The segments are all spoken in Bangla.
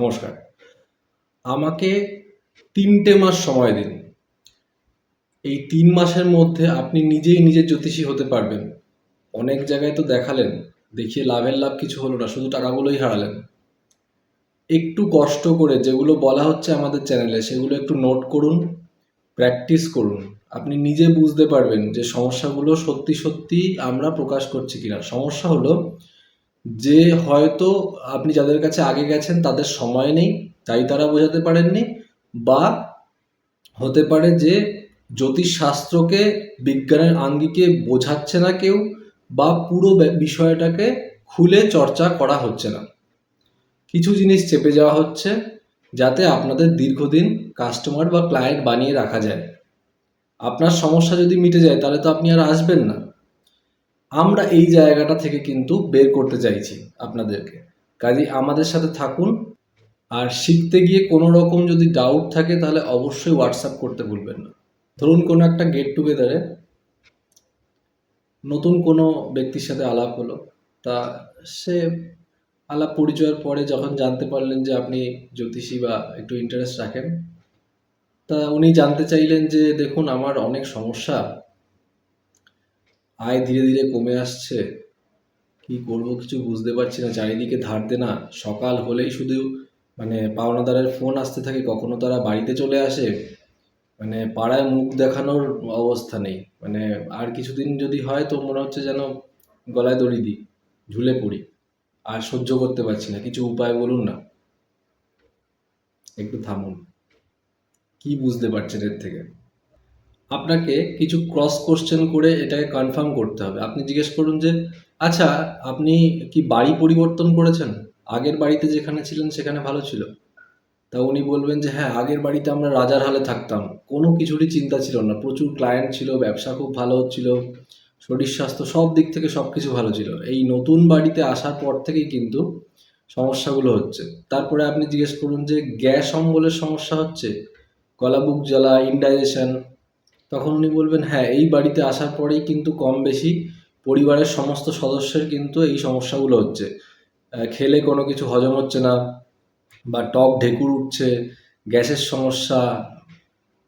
নমস্কার। আমাকে তিনটে মাস সময় দিন। এই তিন মাসের মধ্যে আপনি নিজেই নিজের জ্যোতিষী হতে পারবেন। অনেক জায়গায় তো দেখালেন, দেখিয়ে লাভের লাভ কিছু হলো না, শুধু টাকাগুলোই হারালেন। একটু কষ্ট করে যেগুলো বলা হচ্ছে আমাদের চ্যানেলে, সেগুলো একটু নোট করুন, প্র্যাকটিস করুন। আপনি নিজে বুঝতে পারবেন যে সমস্যাগুলো সত্যি সত্যি আমরা প্রকাশ করছি কিনা। সমস্যা হলো যে হয়তো আপনি যাদের কাছে আগে গেছেন তাদের সময় নেই, তাই তারা বোঝাতে পারেননি, বা হতে পারে যে জ্যোতিষশাস্ত্রকে, বিজ্ঞানের আঙ্গিকে বোঝাচ্ছে না কেউ, বা পুরো বিষয়টাকে খুলে চর্চা করা হচ্ছে না। কিছু জিনিস চেপে যাওয়া হচ্ছে, যাতে আপনাদের দীর্ঘদিন কাস্টমার বা ক্লায়েন্ট বানিয়ে রাখা যায়। আপনার সমস্যা যদি মিটে যায়, তাহলে তো আপনি আর আসবেন না। আমরা এই জায়গাটা থেকে কিন্তু বের করতে চাইছি আপনাদেরকে। কাজে আমাদের সাথে থাকুন। আর শিখতে গিয়ে কোনো রকম যদি ডাউট থাকে, তাহলে অবশ্যই হোয়াটসঅ্যাপ করতে ভুলবেন না। ধরুন কোনো একটা গেট টুগেদারে নতুন কোনো ব্যক্তির সাথে আলাপ হলো। তা সে আলাপ পরিচয়ের পরে যখন জানতে পারলেন যে আপনি জ্যোতিষী বা একটু ইন্টারেস্ট রাখেন, তা উনি জানতে চাইলেন যে, দেখুন, আমার অনেক সমস্যা। আয় ধীরে ধীরে কমে আসছে। কি করব কিছু বুঝতে পারছি না, চারিদিকে ধার দেনা। সকাল হলেই শুধু মানে পাওনাদারের ফোন আসতে থাকে, কখনো তারা বাড়িতে চলে আসে। মানে পাড়ায় মুখ দেখানোর অবস্থা নেই। মানে আর কিছুদিন যদি হয় তো মনে হচ্ছে যেন গলায় দড়ি দিই, ঝুলে পড়ি। আর সহ্য করতে পারছি না, কিছু উপায় বলুন না। একটু থামুন। কি বুঝতে পারছেন এর থেকে? আপনাকে কিছু ক্রস কোশ্চেন করে এটাকে কনফার্ম করতে হবে। আপনি জিজ্ঞেস করুন যে আচ্ছা আপনি কি বাড়ি পরিবর্তন করেছেন? আগের বাড়িতে যেখানে ছিলেন সেখানে ভালো ছিল? তা উনি বলবেন যে হ্যাঁ আগের বাড়িতে আমরা রাজার হালে থাকতাম। কোনো কিছুরই চিন্তা ছিল না। প্রচুর ক্লায়েন্ট ছিল, ব্যবসা খুব ভালো হচ্ছিল, শরীর স্বাস্থ্য সব দিক থেকে সব কিছু ভালো ছিল। এই নতুন বাড়িতে আসার পর থেকেই কিন্তু সমস্যাগুলো হচ্ছে। তারপরে আপনি জিজ্ঞেস করুন যে, গ্যাস অম্বলের সমস্যা হচ্ছে? গলা, বুক জ্বালা ইনডাইজেশন তখন উনি বলবেন হ্যাঁ এই বাড়িতে আসার পরেই কিন্তু কম বেশি পরিবারের সমস্ত সদস্যের কিন্তু এই সমস্যাগুলো হচ্ছে। খেলে কোনো কিছু হজম হচ্ছে না বা টক ঢেকুর উঠছে, গ্যাসের সমস্যা।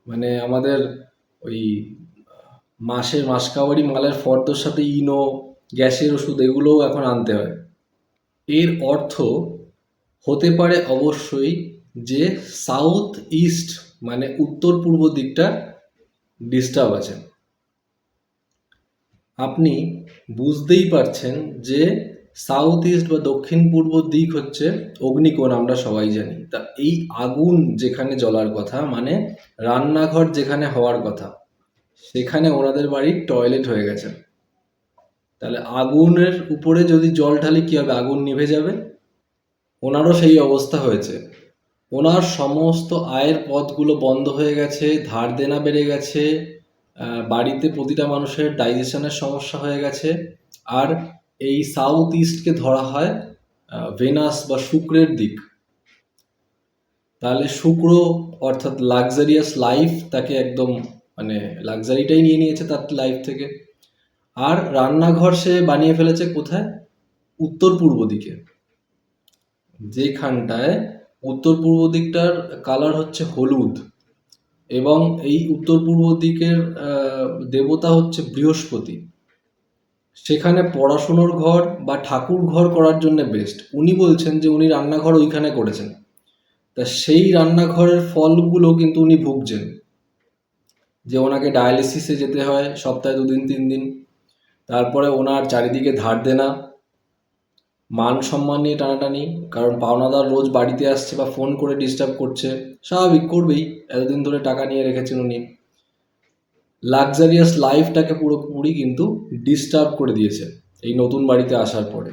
মানে আমাদের ওই মাসের মাসকাবারি মালের ফর্দর সাথে ইনো, গ্যাসের ওষুধ এগুলোও এখন আনতে হয়। এর অর্থ হতে পারে অবশ্যই যে সাউথ ইস্ট মানে উত্তর পূর্ব দিকটা ডিস্টার্ব আছে আপনি বুঝতেই পারছেন যে সাউথ ইস্ট বা দক্ষিণ পূর্ব দিক হচ্ছে অগ্নিকোণ, আমরা সবাই জানি। তা এই আগুন যেখানে জ্বলার কথা মানে রান্নাঘর যেখানে হওয়ার কথা, সেখানে ওনাদের বাড়ির টয়লেট হয়ে গেছে। তাহলে আগুনের উপরে যদি জল ঢালি কী হবে? আগুন নিভে যাবে? ওনারও সেই অবস্থা হয়েছে। ওনার সমস্ত আয়ের পথগুলো বন্ধ হয়ে গেছে, ধার দেনা বেড়ে গেছে বাড়িতে প্রতিটা মানুষের ডাইজেশনের সমস্যা হয়ে গেছে। আর এই সাউথ ইস্টকে ধরা হয় ভেনাস বা শুক্রের দিক। তাহলে শুক্র অর্থাৎ লাক্সারিয়াস লাইফ তাকে একদম মানে লাক্সারিটাই নিয়ে নিয়েছে তার লাইফ থেকে। আর রান্নাঘর সে বানিয়ে ফেলেছে কোথায়? উত্তর পূর্ব দিকে। যেখানটায় উত্তর পূর্ব দিকটার কালার হচ্ছে হলুদ এবং এই উত্তর পূর্ব দিকের দেবতা হচ্ছে বৃহস্পতি। সেখানে পড়াশুনোর ঘর বা ঠাকুর ঘর করার জন্য বেস্ট উনি বলছেন যে উনি রান্নাঘর ওইখানে করেছেন। তা সেই রান্নাঘরের ফলগুলো কিন্তু উনি ভুগছেন। যে ওনাকে ডায়ালিসিসে যেতে হয় সপ্তাহে দুদিন, তিন দিন। তারপরে ওনার চারিদিকে ধার দেনা। মান সম্মান নিয়ে টানাটানি, কারণ পাওনাদার রোজ বাড়িতে আসছে বা ফোন করে ডিস্টার্ব করছে, স্বাভাবিক করবেই, এতদিন ধরে টাকা নিয়ে রেখেছেন উনি। লাক্সারিয়াস লাইফটাকে পুরোপুরি কিন্তু ডিস্টার্ব করে দিয়েছে, এই নতুন বাড়িতে আসার পরে।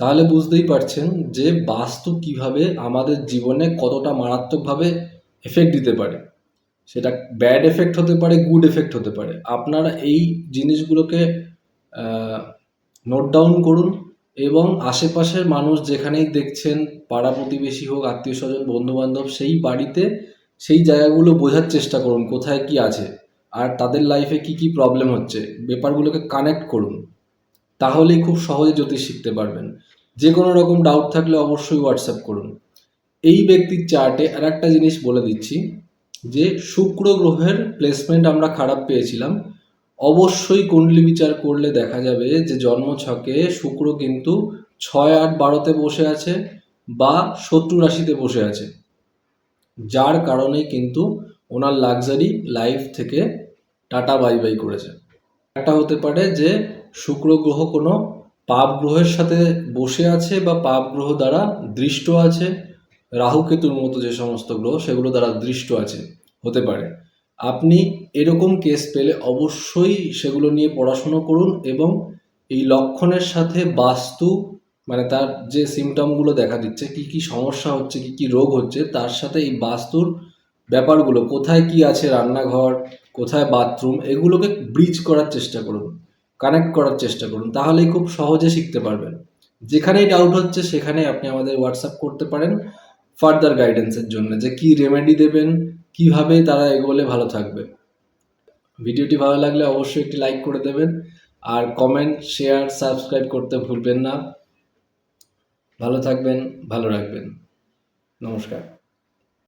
তাহলে বুঝতেই পারছেন যে বাস্তু কীভাবে আমাদের জীবনে কতটা মারাত্মকভাবে এফেক্ট দিতে পারে। সেটা ব্যাড এফেক্ট হতে পারে গুড এফেক্ট হতে পারে। আপনারা এই জিনিসগুলোকে নোট ডাউন করুন এবং আশেপাশের মানুষ যেখানেই দেখছেন, পাড়া প্রতিবেশী হোক, আত্মীয় স্বজন বন্ধু বান্ধব সেই বাড়িতে সেই জায়গাগুলো বোঝার চেষ্টা করুন, কোথায় কি আছে। আর তাদের লাইফে কি কি প্রবলেম হচ্ছে, ব্যাপারগুলোকে কানেক্ট করুন। তাহলেই খুব সহজে জ্যোতিষ শিখতে পারবেন। যে কোনো রকম ডাউট থাকলে অবশ্যই হোয়াটসঅ্যাপ করুন। এই ব্যক্তির চার্টে আর একটা জিনিস বলে দিচ্ছি, যে শুক্র গ্রহের প্লেসমেন্ট আমরা খারাপ পেয়েছিলাম অবশ্যই কুণ্ডলী বিচার করলে দেখা যাবে যে জন্মছকে শুক্র কিন্তু ছয় আট বারোতে বসে আছে বা শত্রু রাশিতে বসে আছে। যার কারণে কিন্তু ওনার লাক্সারি লাইফ থেকে টাটা বাই বাই করেছে। একটা হতে পারে যে শুক্র গ্রহ কোনো পাপ গ্রহের সাথে বসে আছে বা পাপ গ্রহ দ্বারা দৃষ্ট আছে, রাহু কেতুর মতো যে সমস্ত গ্রহ সেগুলো দ্বারা দৃষ্ট আছে, হতে পারে। আপনি এরকম কেস পেলে অবশ্যই সেগুলো নিয়ে পড়াশুনো করুন এবং এই লক্ষণের সাথে বাস্তু মানে তার যে সিমটমগুলো দেখা দিচ্ছে, কি কি সমস্যা হচ্ছে, কি কি রোগ হচ্ছে, তার সাথে এই বাস্তুর ব্যাপারগুলো, কোথায় কি আছে রান্নাঘর, কোথায় বাথরুম এগুলোকে ব্রিজ করার চেষ্টা করুন কানেক্ট করার চেষ্টা করুন, তাহলেই খুব সহজে শিখতে পারবেন। যেখানেই ডাউট হচ্ছে সেখানে আপনি আমাদের হোয়াটসঅ্যাপ করতে পারেন ফার্দার গাইডেন্সের জন্য যে কি রেমেডি দেবেন কীভাবে তারা এগোলে ভালো থাকবে। ভিডিওটি ভালো লাগলে অবশ্যই একটি লাইক করে দেবেন। আর কমেন্ট শেয়ার সাবস্ক্রাইব করতে ভুলবেন না। ভালো থাকবেন, ভালো রাখবেন। নমস্কার।